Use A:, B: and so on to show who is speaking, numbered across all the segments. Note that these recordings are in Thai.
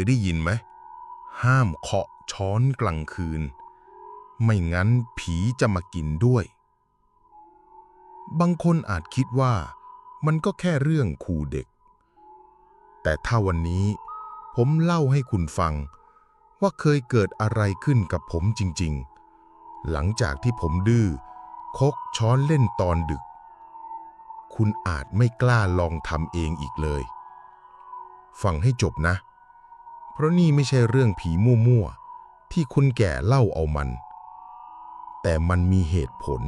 A: ยได้ยินไหม ห้ามเคาะช้อนกลางคืน ไม่งั้นผีจะมากินด้วย บางคนอาจคิดว่ามันก็แค่เรื่องขู่เด็ก แต่ถ้าวันนี้ผมเล่าให้คุณฟัง ว่าเคยเกิดอะไรขึ้นกับผมจริง ๆ หลังจากที่ผมดื้อคกช้อนเล่นตอนดึก คุณอาจไม่กล้าลองทำเองอีกเลย ฟังให้จบนะ เพราะนี่ไม่ใช่เรื่องผีมั่วๆ ที่คุณแก่เล่าเอามัน แต่มันมีเหตุผล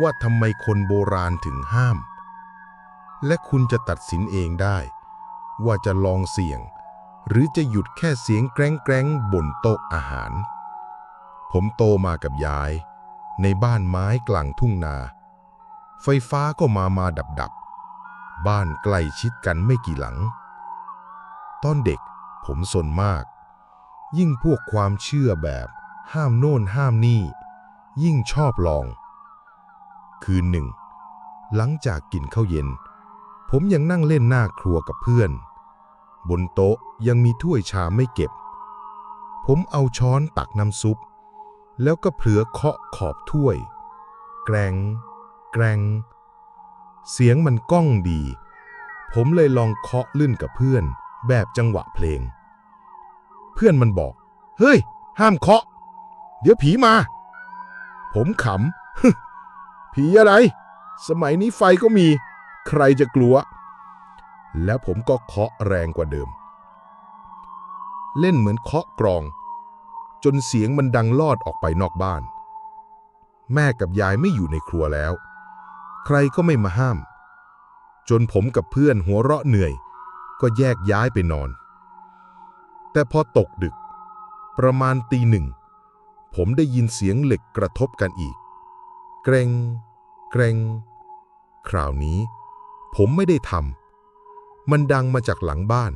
A: ว่าทำไมคนโบราณถึงห้าม และคุณจะตัดสินเองได้ ว่าจะลองเสี่ยง หรือจะหยุดแค่เสียงแกร้งๆบนโต๊ะอาหาร ผมโตมากับยาย ในบ้านไม้กลางทุ่งนา ไฟฟ้าก็มามาดับดับบ้านใกล้ชิดกันไม่กี่หลัง ตอนเด็ก ผมสนมาก ยิ่งพวกความเชื่อแบบห้ามโน่นห้ามนี่ ยิ่งชอบลอง คืนหนึ่ง หลังจากกินข้าวเย็น ผมยังนั่งเล่นหน้าครัวกับเพื่อน บนโต๊ะยังมีถ้วยชามไม่เก็บ ผมเอาช้อนตักน้ำซุป แล้วก็เผลอเคาะขอบถ้วย แกรงแกรงเสียงมันก้องดี ผมเลยลองเคาะลื่นกับเพื่อน แบบจังหวะเพลง เพื่อนมันบอก เฮ้ย ห้ามเคาะ เดี๋ยวผีมา ผมขำผีอะไร สมัยนี้ไฟก็มี ใครจะกลัว แล้วผมก็เคาะแรงกว่าเดิม เล่นเหมือนเคาะกรอง จนเสียงมันดังลอดออกไปนอกบ้าน แม่กับยายไม่อยู่ในครัวแล้ว ใครก็ไม่มาห้าม จนผมกับเพื่อนหัวเราะเหนื่อย ก็แยกย้ายไปนอน แต่พอตกดึก ประมาณตีหนึ่ง ผมได้ยินเสียงเหล็กกระทบกันอีก เกรงเกรงคราวนี้ ผมไม่ได้ทำมันดังมาจากหลังบ้าน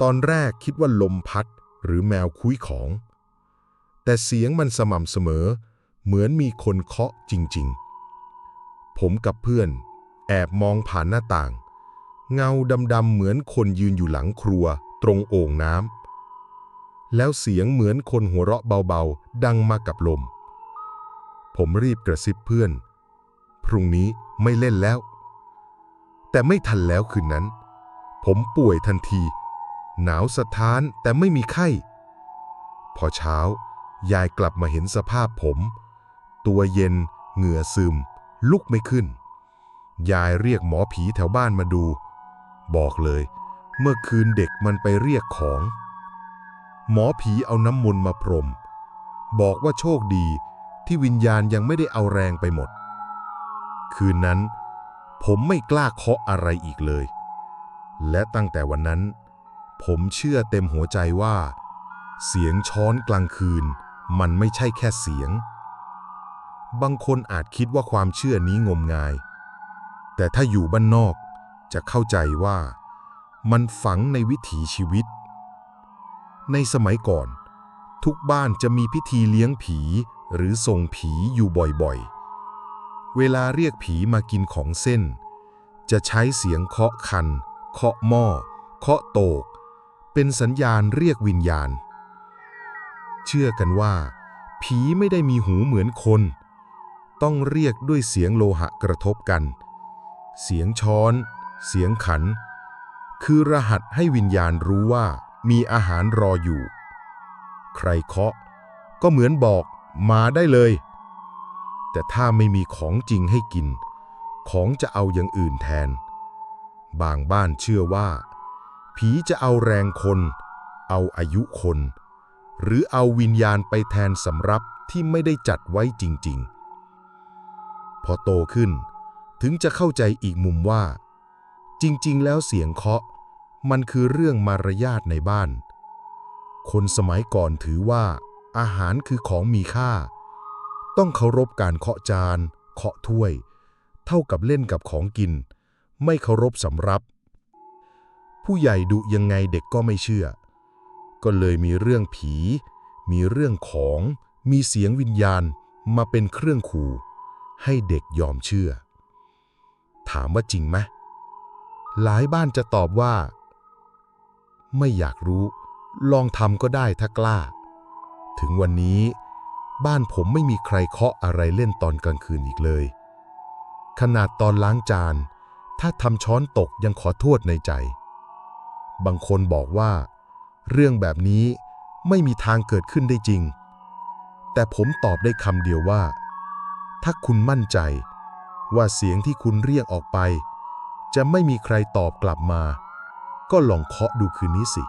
A: ตอนแรกคิดว่าลมพัดหรือแมวคุยของ แต่เสียงมันสม่ำเสมอ เหมือนมีคนเคาะจริง ๆ ผมกับเพื่อน แอบมองผ่านหน้าต่าง เงาดำๆเหมือนคนยืนอยู่หลังครัว ตรงโอ่งน้ำแล้วเสียงเหมือนคนหัวเราะเบาๆ ดังมากับลม ผมรีบกระซิบเพื่อน พรุ่งนี้ไม่เล่นแล้ว แต่ไม่ทันแล้วคืนนั้น ผมป่วยทันที หนาวสะท้านแต่ไม่มีไข้ พอเช้ายายกลับมาเห็นสภาพผม ตัวเย็นเหงื่อซึม ลุกไม่ขึ้น ยายเรียกหมอผีแถวบ้านมาดู บอกเลย เมื่อคืนเด็กมันไปเรียกของ หมอผีเอาน้ำมนต์มาพรม บอกว่าโชคดีที่วิญญาณยังไม่ได้เอาแรงไปหมด คืนนั้น ผมไม่กล้าเคาะอะไรอีกเลย และตั้งแต่วันนั้น ผมเชื่อเต็มหัวใจว่า เสียงช้อนกลางคืน มันไม่ใช่แค่เสียง บางคนอาจคิดว่าความเชื่อนี้งมงาย แต่ถ้าอยู่บ้านนอก จะเข้าใจว่ามันฝังในวิถีชีวิต ในสมัยก่อน ทุกบ้านจะมีพิธีเลี้ยงผีหรือส่งผีอยู่บ่อยๆ เวลาเรียกผีมากินของเส้น จะใช้เสียงเคาะคัน เคาะหม้อ เคาะโตก เป็นสัญญาณเรียกวิญญาณ เชื่อกันว่า ผีไม่ได้มีหูเหมือนคน ต้องเรียกด้วยเสียงโลหะกระทบกัน เสียงช้อน เสียงขัน คือรหัสให้วิญญาณรู้ว่ามีอาหารรออยู่ ใครเคาะ ก็เหมือนบอกมาได้เลย แต่ถ้าไม่มีของจริงให้กิน ของจะเอาอย่างอื่นแทน บางบ้านเชื่อว่า ผีจะเอาแรงคน เอาอายุคน หรือเอาวิญญาณไปแทนสำรับที่ไม่ได้จัดไว้จริง ๆ พอโตขึ้นถึงจะเข้าใจอีกมุมว่า จริงๆ แล้วเสียงเคาะ มันคือเรื่องมารยาทในบ้าน คนสมัยก่อนถือว่า อาหารคือของมีค่า ต้องเคารพการเคาะจาน เคาะถ้วย เท่ากับเล่นกับของกิน ไม่เคารพสำรับ ผู้ใหญ่ดุยังไงเด็กก็ไม่เชื่อ ก็เลยมีเรื่องผี มีเรื่องของ มีเสียงวิญญาณมาเป็นเครื่องขู่ให้เด็กยอมเชื่อ ถามว่าจริงไหม หลายบ้านจะตอบว่า
B: ไม่อยากรู้ ลองทำก็ได้ถ้ากล้า ถึงวันนี้ บ้านผมไม่มีใครเคาะอะไรเล่นตอนกลางคืนอีกเลย ขนาดตอนล้างจาน ถ้าทำช้อนตกยังขอโทษในใจ บางคนบอกว่า เรื่องแบบนี้ไม่มีทางเกิดขึ้นได้จริง แต่ผมตอบได้คำเดียวว่า ถ้าคุณมั่นใจ ว่าเสียงที่คุณเรียกออกไป จะไม่มีใครตอบกลับมา ก็ลองเคาะดูคืนนี้สิ